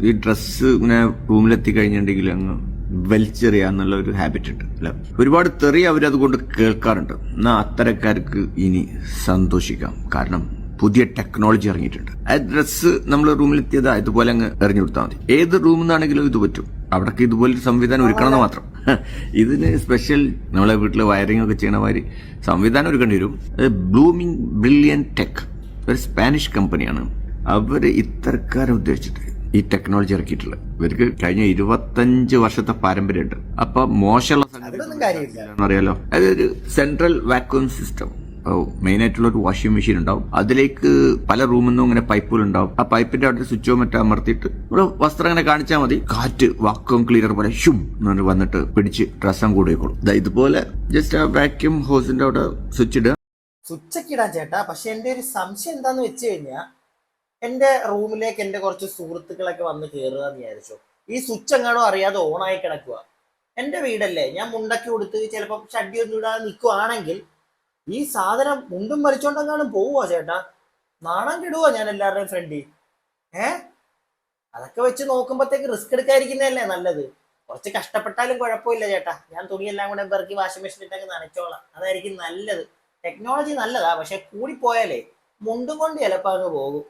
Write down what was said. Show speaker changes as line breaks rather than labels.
ഈ ഡ്രസ്സ് ഇങ്ങനെ റൂമിലെത്തി കഴിഞ്ഞിട്ടുണ്ടെങ്കിൽ അങ്ങ് വലിച്ചെറിയുക എന്നുള്ള ഒരു ഹാബിറ്റ് ഉണ്ട് അല്ല? ഒരുപാട് തെറി അവരതുകൊണ്ട് കേൾക്കാറുണ്ട്. എന്നാൽ അത്തരക്കാർക്ക് ഇനി സന്തോഷിക്കാം. കാരണം പുതിയ ടെക്നോളജി ഇറങ്ങിയിട്ടുണ്ട്. ആ ഡ്രസ്സ് നമ്മൾ റൂമിലെത്തിയത് ഇതുപോലെ അങ്ങ് എറിഞ്ഞു കൊടുത്താൽ മതി. ഏത് റൂമിൽ നിന്നാണെങ്കിലും ഇത് പറ്റും. അവിടേക്ക് ഇതുപോലെ സംവിധാനം ഒരുക്കണമെന്ന് മാത്രം. ഇതിന് സ്പെഷ്യൽ നമ്മളെ വീട്ടിൽ വയറിംഗ് ഒക്കെ ചെയ്യണ മാതിരി സംവിധാനം ഒരുക്കേണ്ടി വരും. അത് ബ്ലൂമിംഗ് ബ്രില്യൻ ടെക് ഒരു സ്പാനിഷ് കമ്പനിയാണ് അവർ ഇത്തരക്കാരെ ഉദ്ദേശിച്ചിട്ട് ഈ ടെക്നോളജി ഇറക്കിയിട്ടുള്ളത്. ഇവർക്ക് കഴിഞ്ഞ ഇരുപത്തഞ്ച് വർഷത്തെ പാരമ്പര്യമുണ്ട്. അപ്പൊ മോശമുള്ള സംഗതി അറിയാലോ അതൊരു സെൻട്രൽ വാക്വം സിസ്റ്റം മെയിൻ ആയിട്ടുള്ള ഒരു വാഷിംഗ് മെഷീൻ ഉണ്ടാവും. അതിലേക്ക് പല റൂമിൽ നിന്നും ഇങ്ങനെ പൈപ്പുകൾ ഉണ്ടാവും. ആ പൈപ്പിന്റെ അവിടെ സ്വിച്ചോ മറ്റോ അമർത്തിയിട്ട് നമ്മുടെ വസ്ത്രം ഇങ്ങനെ കാണിച്ചാൽ മതി. കാറ്റ് വാക്വം ക്ലീനർ പോലെ ഷും എന്ന് വന്നിട്ട് പിടിച്ച് ഡ്രസ്സം കൂടിയേക്കോളും ഇതുപോലെ ജസ്റ്റ് ആ വാക്യൂം ഹോസിന്റെ അവിടെ സ്വിച്ച് ഇടുക.
സ്വിച്ചൊക്കെ ഇടാൻ ചേട്ടാ. പക്ഷെ എന്റെ ഒരു സംശയം എന്താന്ന് വെച്ച് കഴിഞ്ഞാൽ എന്റെ റൂമിലേക്ക് എന്റെ കുറച്ച് സുഹൃത്തുക്കളൊക്കെ വന്ന് കയറുക എന്ന് വിചാരിച്ചു. ഈ സ്വിച്ച് എങ്ങാണോ അറിയാതെ ഓണായി കിടക്കുക എന്റെ വീടല്ലേ ഞാൻ മുണ്ടക്കി കൊടുത്ത് ചിലപ്പോൾ ഷഡ്ഡി ഒന്നും ഇടാതെ നിൽക്കുവാണെങ്കിൽ ഈ സാധനം മുണ്ടും വലിച്ചോണ്ടെങ്ങാനും പോവുക ചേട്ടാ. നാണം കിടുവോ ഞാൻ എല്ലാവരുടെയും ഫ്രണ്ടി ഏ? അതൊക്കെ വെച്ച് നോക്കുമ്പോഴത്തേക്ക് റിസ്ക് എടുക്കാതിരിക്കുന്നതല്ലേ നല്ലത്. കുറച്ച് കഷ്ടപ്പെട്ടാലും കുഴപ്പമില്ല ചേട്ടാ. ഞാൻ തുണിയെല്ലാം കൂടെ പെറുക്കി വാഷിംഗ് മെഷീനിട്ടൊക്കെ നനച്ചോളാം. അതായിരിക്കും നല്ലത്. ടെക്നോളജി നല്ലതാ പക്ഷെ കൂടിപ്പോയാലേ മുണ്ടും കൊണ്ട് ചിലപ്പോൾ അങ്ങ് പോകും.